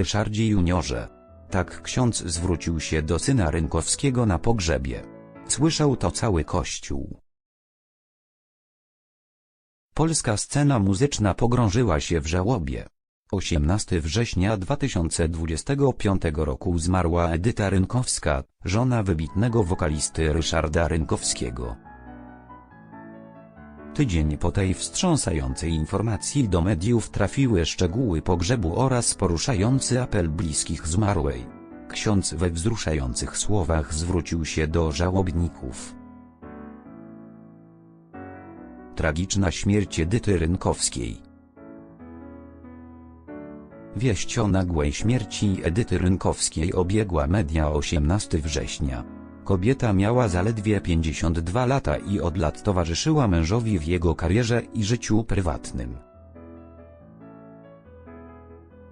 Ryszardzie Juniorze. Tak ksiądz zwrócił się do syna Rynkowskiego na pogrzebie. Słyszał to cały kościół. Polska scena muzyczna pogrążyła się w żałobie. 18 września 2025 roku zmarła Edyta Rynkowska, żona wybitnego wokalisty Ryszarda Rynkowskiego. Tydzień po tej wstrząsającej informacji do mediów trafiły szczegóły pogrzebu oraz poruszający apel bliskich zmarłej. Ksiądz we wzruszających słowach zwrócił się do żałobników. Tragiczna śmierć Edyty Rynkowskiej. Wieść o nagłej śmierci Edyty Rynkowskiej obiegła media 18 września. Kobieta miała zaledwie 52 lata i od lat towarzyszyła mężowi w jego karierze i życiu prywatnym.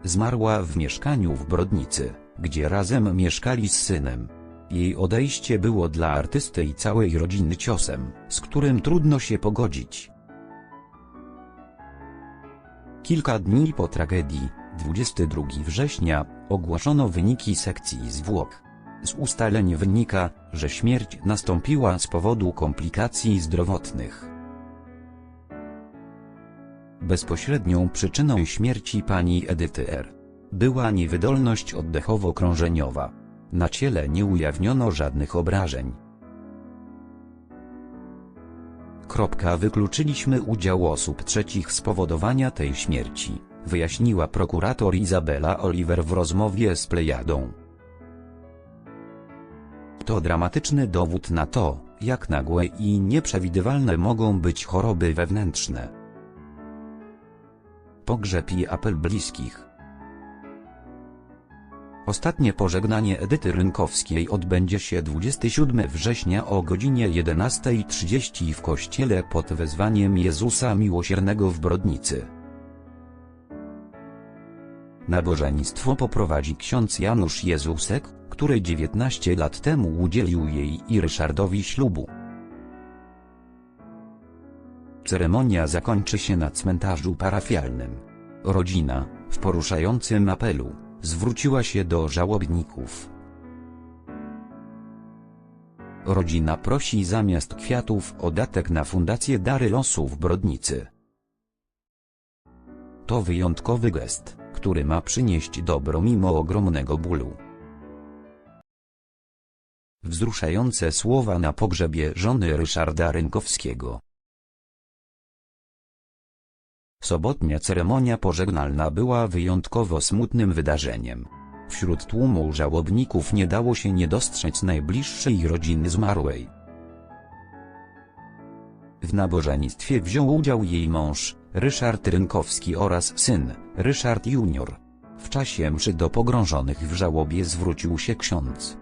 Zmarła w mieszkaniu w Brodnicy, gdzie razem mieszkali z synem. Jej odejście było dla artysty i całej rodziny ciosem, z którym trudno się pogodzić. Kilka dni po tragedii, 22 września, ogłoszono wyniki sekcji zwłok. Z ustaleń wynika, że śmierć nastąpiła z powodu komplikacji zdrowotnych. Bezpośrednią przyczyną śmierci pani Edyty R. była niewydolność oddechowo-krążeniowa. Na ciele nie ujawniono żadnych obrażeń. Kropka wykluczyliśmy udział osób trzecich spowodowania tej śmierci, wyjaśniła prokurator Izabela Oliver w rozmowie z Plejadą. To dramatyczny dowód na to, jak nagłe i nieprzewidywalne mogą być choroby wewnętrzne. Pogrzeb i apel bliskich. Ostatnie pożegnanie Edyty Rynkowskiej odbędzie się 27 września o godzinie 11.30 w kościele pod wezwaniem Jezusa Miłosiernego w Brodnicy. Nabożeństwo poprowadzi ksiądz Janusz Jezusek, który 19 lat temu udzielił jej i Ryszardowi ślubu. Ceremonia zakończy się na cmentarzu parafialnym. Rodzina, w poruszającym apelu, zwróciła się do żałobników. Rodzina prosi zamiast kwiatów o datek na Fundację Dary Losu w Brodnicy. To wyjątkowy gest, który ma przynieść dobro mimo ogromnego bólu. Wzruszające słowa na pogrzebie żony Ryszarda Rynkowskiego. Sobotnia ceremonia pożegnalna była wyjątkowo smutnym wydarzeniem. Wśród tłumu żałobników nie dało się nie dostrzec najbliższej rodziny zmarłej. W nabożeństwie wziął udział jej mąż, Ryszard Rynkowski oraz syn, Ryszard Junior. W czasie mszy do pogrążonych w żałobie zwrócił się ksiądz.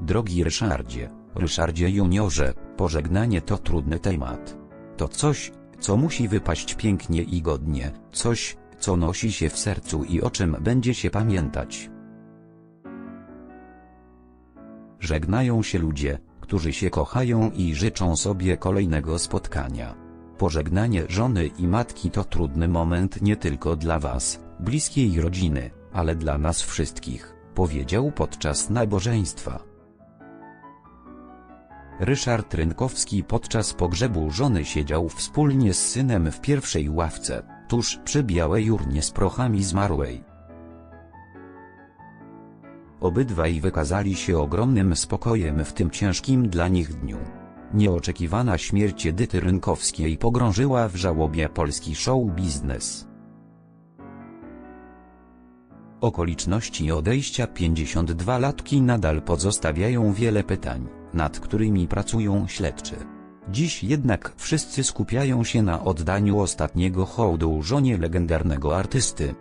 Drogi Ryszardzie, Ryszardzie Juniorze, pożegnanie to trudny temat. To coś, co musi wypaść pięknie i godnie, coś, co nosi się w sercu i o czym będzie się pamiętać. Żegnają się ludzie, którzy się kochają i życzą sobie kolejnego spotkania. Pożegnanie żony i matki to trudny moment nie tylko dla Was, bliskiej rodziny, ale dla nas wszystkich, powiedział podczas nabożeństwa. Ryszard Rynkowski podczas pogrzebu żony siedział wspólnie z synem w pierwszej ławce, tuż przy białej urnie z prochami zmarłej. Obydwaj wykazali się ogromnym spokojem w tym ciężkim dla nich dniu. Nieoczekiwana śmierć Edyty Rynkowskiej pogrążyła w żałobie polski show biznes. Okoliczności odejścia 52-latki nadal pozostawiają wiele pytań, nad którymi pracują śledczy. Dziś jednak wszyscy skupiają się na oddaniu ostatniego hołdu żonie legendarnego artysty.